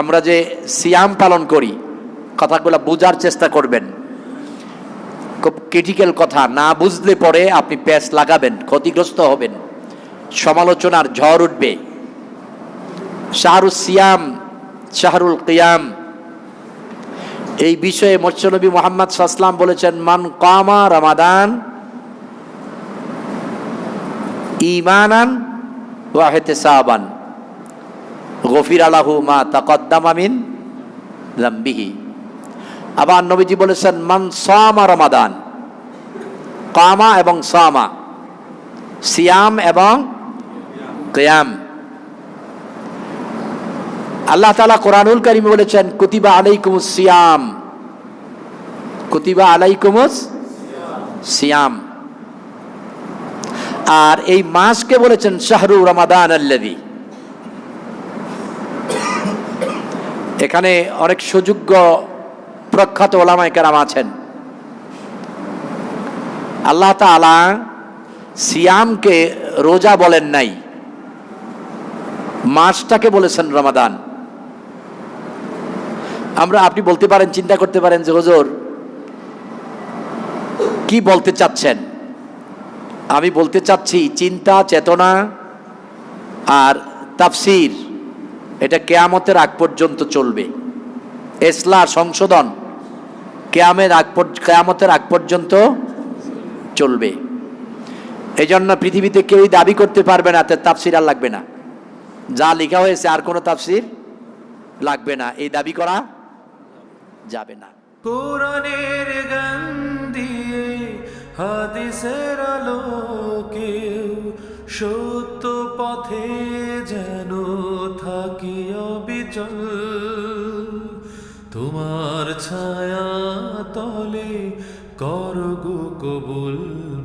আমরা যে সিয়াম পালন করি, কথাগুলো বোঝার চেষ্টা করবেন। খুব ক্রিটিক্যাল কথা, না বুঝলে পরে আপনি প্যাচ লাগাবেন, ক্ষতিগ্রস্ত হবেন। সমালোচনার ঝড় উঠবে। শাহরুল সিয়াম, শাহরুল কিয়াম, এই বিষয়ে মৎস্যনবী মোহাম্মদ সাসলাম বলেছেন, মান কামা রমাদান ইমানান ওয়াহেতে সাহাবান গফির আলাহু মা তাকদ্দামামিন লাম্বিহি আবার নবীজি বলেছেন, মান সামা রমাদান। কামা এবং সামা, সিয়াম এবং কিয়াম। আল্লাহ তালা কোরআনুল করিম বলেছেন, কুতিবা আলাইকুমুস সিয়াম। কুতিবা আলাইকুমুস সিয়াম। আর এই মাসকে বলেছেন, শাহরু রমাদান আল্লাদি এখানে অনেক সুযোগ্য প্রখ্যাত ওলামায় কেরাম আছেন। আল্লাহ তালা সিয়ামকে রোজা বলেন নাই, মাসটাকে বলেছেন রমাদান। আমরা আপনি বলতে পারেন, চিন্তা করতে পারেন যে, হুজুর, কি বলতে চাচ্ছেন? আমি বলতে চাচ্ছি, চিন্তা, চেতনা আর তাফসির। এটা কেয়ামতের আগ পর্যন্ত চলবে। এসলা সংশোধন কেয়ামের আগ কেয়ামতের আগ পর্যন্ত চলবে। এই জন্য পৃথিবীতে কেউই দাবি করতে পারবে না তার তাফসির আর লাগবে না। যা লেখা হয়েছে আর কোনো তাফসির লাগবে না। এই দাবি করা যাবে না। কোরআনের গান দিয়ে হাদিসের আলোকে সত্য পথে থাকি অবিচল তোমার ছায়া তলে করগু কবুল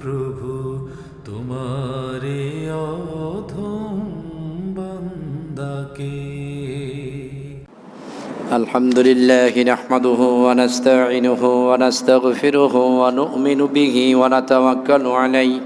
প্রভু তোমারে অধম বান্দাকে الحمد لله نحمده ونستعينه ونستغفره ونؤمن به ونتوكل عليه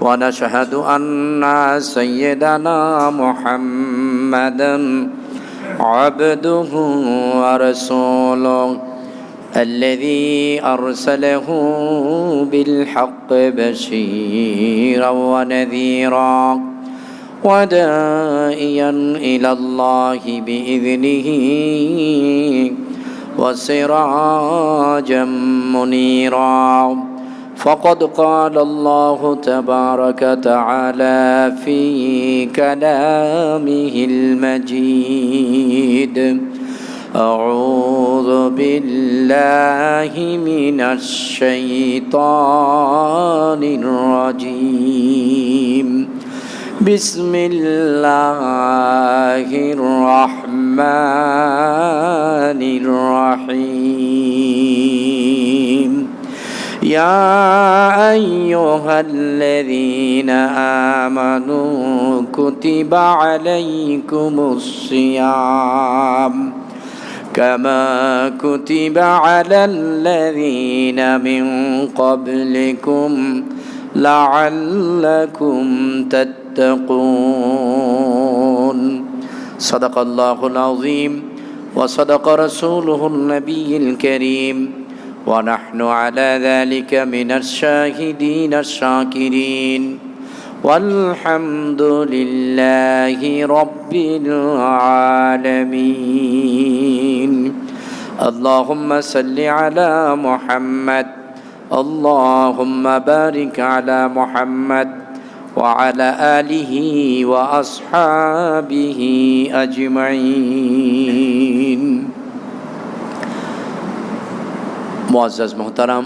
ونشهد أن سيدنا محمدا عبده ورسوله الذي أرسله بالحق بشيرا ونذيرا ودائيا إلى الله بإذنه وسراجا منيرا فقد قال الله تبارك تعالى في كلامه المجيد أعوذ بالله من الشيطان الرجيم. بسم الله الرحمن الرحيم. يا أيها الذين آمنوا كتب عليكم الصيام كما كتب على الذين من قبلكم لعلكم تتقون. صدق الله العظيم وصدق رسوله النبي الكريم. ونحن على ذلك من الشاهدين الشاكرين. والحمد لله رب العالمين. اللهم صل على محمد. اللهم بارك على محمد وعلى آله وأصحابه أجمعين. মোয়াজ মোহতারাম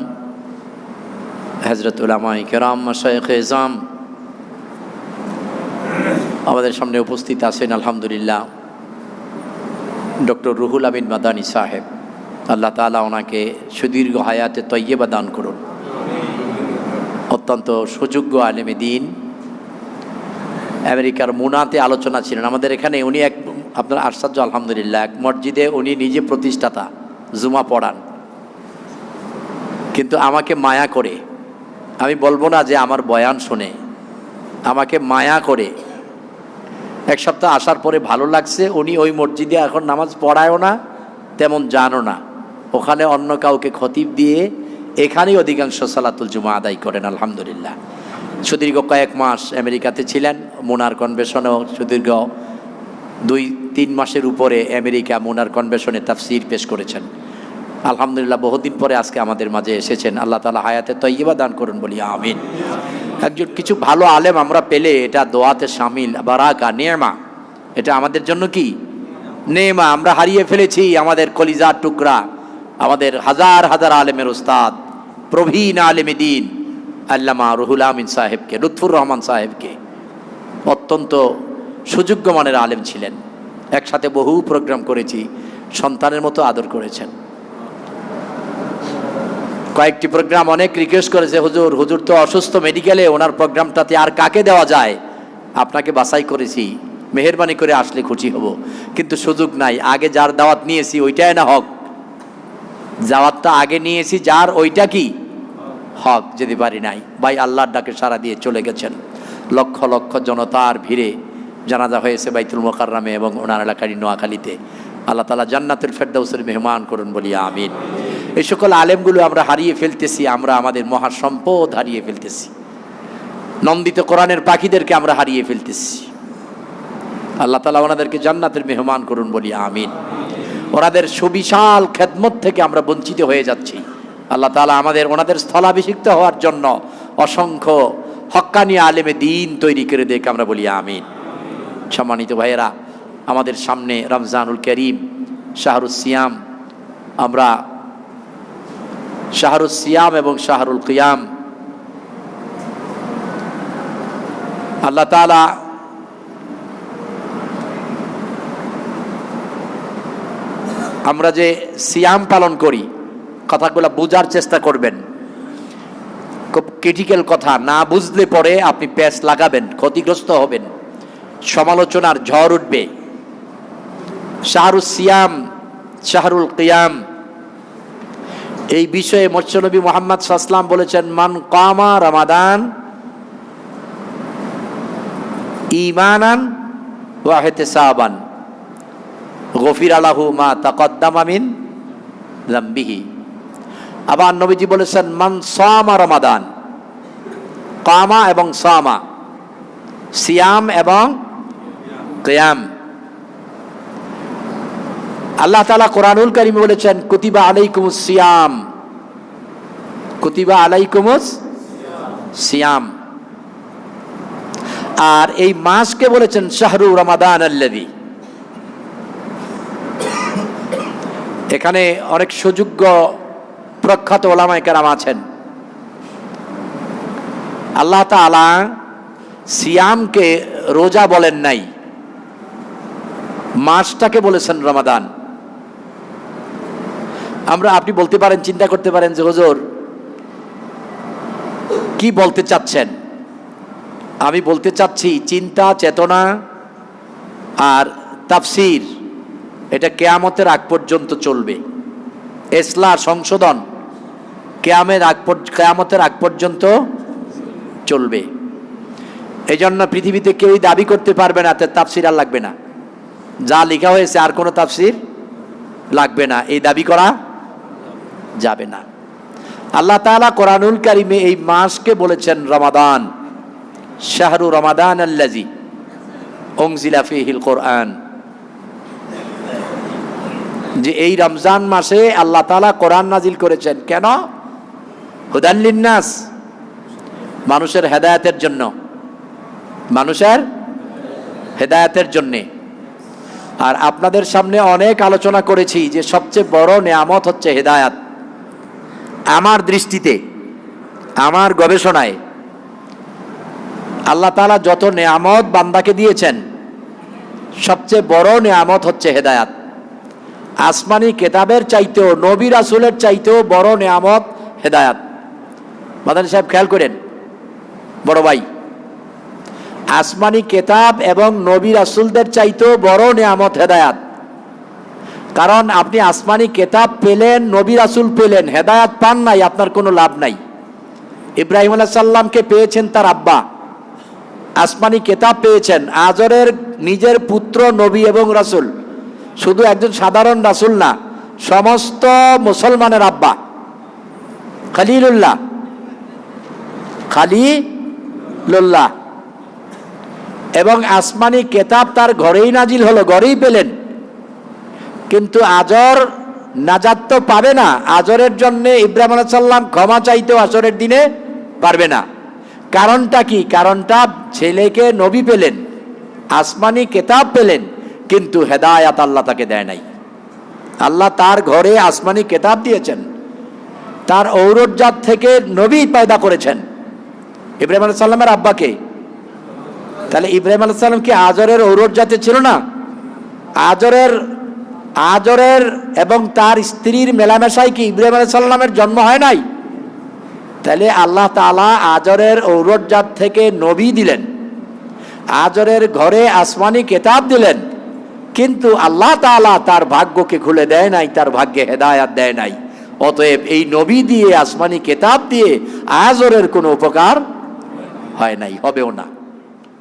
হজরত উলামা কেরাম মশাইক এজাম আমাদের সামনে উপস্থিত আছেন আলহামদুলিল্লাহ ডক্টর রুহুল আমিন মাদানী সাহেব। আল্লাহ তালা ওনাকে সুদীর্ঘ হায়াতে তৈয়বা দান করুন। অত্যন্ত সুযোগ্য আলেমে দিন। আমেরিকার মুনাতে আলোচনা ছিলেন। আমাদের এখানে উনি এক আপনার আশ্চর্য, আলহামদুলিল্লাহ। এক মসজিদে উনি নিজে প্রতিষ্ঠাতা, জুমা পড়ান। কিন্তু আমাকে মায়া করে। আমি বলব না যে আমার বয়ান শুনে। আমাকে মায়া করে। এক সপ্তাহ আসার পরে ভালো লাগছে, উনি ওই মসজিদে এখন নামাজ পড়ায়ও না, তেমন জানো না। ওখানে অন্য কাউকে খতিব দিয়ে এখানেই অধিকাংশ সালাতুল জুমা আদায় করেন, আলহামদুলিল্লাহ। সুদীর্ঘ কয়েক মাস আমেরিকাতে ছিলেন, মোনার কনভেশনেও সুদীর্ঘ দুই, তিন মাসের উপরে আমেরিকা মোনার কনভেশনে তাফসির পেশ করেছেন। আলহামদুলিল্লাহ, বহুদিন পরে আজকে আমাদের মাঝে এসেছেন। আল্লাহ তালা হায়াতে তৈবা দান করুন বলি, আমিন। একজন কিছু ভালো আলেম আমরা পেলে এটা দোয়াতে সামিল। বারাকা, নেমা। এটা আমাদের জন্য কি? নেমা, আমরা হারিয়ে ফেলেছি আমাদের কলিজার টুকরা। আমাদের হাজার হাজার আলেমের ওস্তাদ, প্রবীণ আলেমে দিন। আল্লামা রুহুল আমিন সাহেবকে, লুৎফুর রহমান সাহেবকে। অত্যন্ত সুযোগ্য মানের আলেম ছিলেন। একসাথে বহু প্রোগ্রাম করেছি, সন্তানের মতো আদর করেছেন। কয়েকটি প্রোগ্রাম অনেক রিকোয়েস্ট করেছে হুজুর হুজুর তো অসুস্থ মেডিকেলে ওনার প্রোগ্রামটাতে আর কাকে দেওয়া যায়? আপনাকে বাছাই করেছি, মেহরবানি করে আসলে খুশি হব। কিন্তু সুযোগ নাই, আগে যার দাওয়াত নিয়েছি, ওইটাই না হক। দাওয়াতটা আগে নিয়েছি, যার ওইটা কি? হক, যদি পারি নাই। ভাই, আল্লাহর ডাকে সারা দিয়ে চলে গেছেন। লক্ষ লক্ষ জনতার ভিড়ে জানাজা হয়েছে বাইতুল মোকাররামে এবং ওনার এলাকার নোয়াখালীতে। আল্লাহ তালা জান্নাতুল ফেরদাউসের মেহমান করুন বলি, আমিন। এই সকল আলেমগুলো আমরা হারিয়ে ফেলতেছি, আমরা আমাদের মহা সম্পদ হারিয়ে ফেলতেছি। নন্দিত কোরআনের পাখিদেরকে আমরা হারিয়ে ফেলতেছি। আল্লাহ তালা ওনাদেরকে জান্নাতের মেহমান করুন বলি, আমিন। ওনাদের সুবিশাল খেদমত থেকে আমরা বঞ্চিত হয়ে যাচ্ছি। আল্লাহ তালা আমাদের ওনাদের স্থলাভিষিক্ত হওয়ার জন্য অসংখ্য হক্কানি আলেমে দিন তৈরি করে দেখ আমরা বলি, আমিন। সম্মানিত ভাইয়েরা, আমাদের সামনে রমজানুল করিম শাহরুল সিয়াম, আমরা শাহরুল সিয়াম এবং শাহরুল কিয়াম আল্লাহ তালা আমরা যে সিয়াম পালন করি, কথাগুলো বোঝার চেষ্টা করবেন। খুব ক্রিটিক্যাল কথা, না বুঝলে পরে আপনি প্যাস লাগাবেন, ক্ষতিগ্রস্ত হবেন। সমালোচনার ঝড় উঠবে। শাহরুল সিয়াম, শাহরুল কিয়াম এই বিষয়ে মৎস্যনবী মোহাম্মদ সাসলাম বলেছেন, মান কামা রমাদান ইমানান ওয়াহেতে সাহাবান গফির আলাহু মা তাকদ্দাম আমিন জাম্বিহি আবার নবীজি বলেছেন, মান সামা রমাদান, কামা এবং সামা, সিয়াম এবং কেয়াম। আল্লাহ তালা কোরআনুল করিম বলেছেন, কুতিবা আলাইকুম সিয়াম। কুতিবা আলাইকুমুস সিয়াম। আর এই মাসকে বলেছেন, শাহরু রমাদান আল্লাদি এখানে অনেক সুযোগ্য প্রখ্যাত ওলামায় কেরাম আছেন। আল্লাহ তালা সিয়ামকে রোজা বলেন নাই, মাসটাকে বলেছেন রমাদান। আমরা আপনি বলতে পারেন, চিন্তা করতে পারেন যে, হুজুর, কি বলতে চাচ্ছেন? আমি বলতে চাচ্ছি, চিন্তা, চেতনা আর তাফসির, এটা কেয়ামতের আগ পর্যন্ত চলবে। এসলা সংশোধন কেয়ামের আগ কেয়ামতের আগ পর্যন্ত চলবে। এই জন্য পৃথিবীতে কেউই দাবি করতে পারবে না তার তাফসির আর লাগবে না। যা লেখা হয়েছে, আর কোনো তাফসির লাগবে না। এই দাবি করা যাবে না। আল্লাহ তালা কোরআনুল কারিমে এই মাসকে বলেছেন রমাদান। শাহরু রমাদান আল্লাজি ওংজিলা ফিহিল কোরআন। যে এই রমজান মাসে আল্লাহ তালা কোরআন নাজিল করেছেন। কেন? হুদাল্লিন্নাস মানুষের হেদায়তের জন্য। মানুষের হেদায়তের জন্যে। আর আপনাদের সামনে অনেক আলোচনা করেছি যে সবচেয়ে বড় নেয়ামত হচ্ছে হেদায়াত। আমার দৃষ্টিতে, আমার গবেষণায়, আল্লাহ তালা যত নেয়ামত বান্দাকে দিয়েছেন, সবচেয়ে বড় নেয়ামত হচ্ছে হেদায়াত। আসমানি কেতাবের চাইতেও, নবী রাসুলের চাইতেও বড় নেয়ামত হেদায়াত। মাদানী সাহেব, খেয়াল করেন, বড় ভাই, আসমানি কেতাব এবং নবী রাসুলদের চাইতেও বড় নেয়ামত হেদায়াত। কারণ আপনি আসমানি কেতাব পেলেন, নবী রাসুল পেলেন, হেদায়াত পান নাই, আপনার কোনো লাভ নাই। ইব্রাহিম আলাহ সাল্লামকে পেয়েছেন তার আব্বা। আসমানি কেতাব পেয়েছেন, আজরের নিজের পুত্র, নবী এবং রাসুল। শুধু একজন সাধারণ রাসুল না, সমস্ত মুসলমানের আব্বা। খালিলুল্লাহ। খালিলুল্লাহ। এবং আসমানি কেতাব তার ঘরেই নাজিল হলো, ঘরেই পেলেন। কিন্তু আজর নাজাত তো পাবে না। আজরের জন্য ইব্রাহিম আলাহ সাল্লাম ক্ষমা চাইতেও আসরের দিনে পারবে না। কারণটা কি? কারণটা ছেলেকে নবী পেলেন, আসমানি কেতাব পেলেন, কিন্তু হেদায়াত আল্লাহ তাকে দেয় নাই। আল্লাহ তার ঘরে আসমানি কেতাব দিয়েছেন। তার ঔরজাত থেকে নবী পয়দা করেছেন। ইব্রাহিম আলাহ সাল্লামের আব্বাকে। তাহলে ইব্রাহিম আলাহ সাল্লাম কি আজরের ঔরজাতে ছিল না? আজরের আজরের এবং তার স্ত্রীর মেলামেশায় কি ইব্রাহিম আলাহ সাল্লামের জন্ম হয় নাই? তাহলে আল্লাহ তালা আজরের ঔরজাত থেকে নবী দিলেন। আজরের ঘরে আসমানি কেতাব দিলেন। কিন্তু আল্লাহ তালা তার ভাগ্যকে খুলে দেয় নাই, তার ভাগ্যে হেদায়াত দেয় নাই। অতএব এই নবী দিয়ে, আসমানি কেতাব দিয়ে আজরের কোনো উপকার হয় নাই, হবেও না।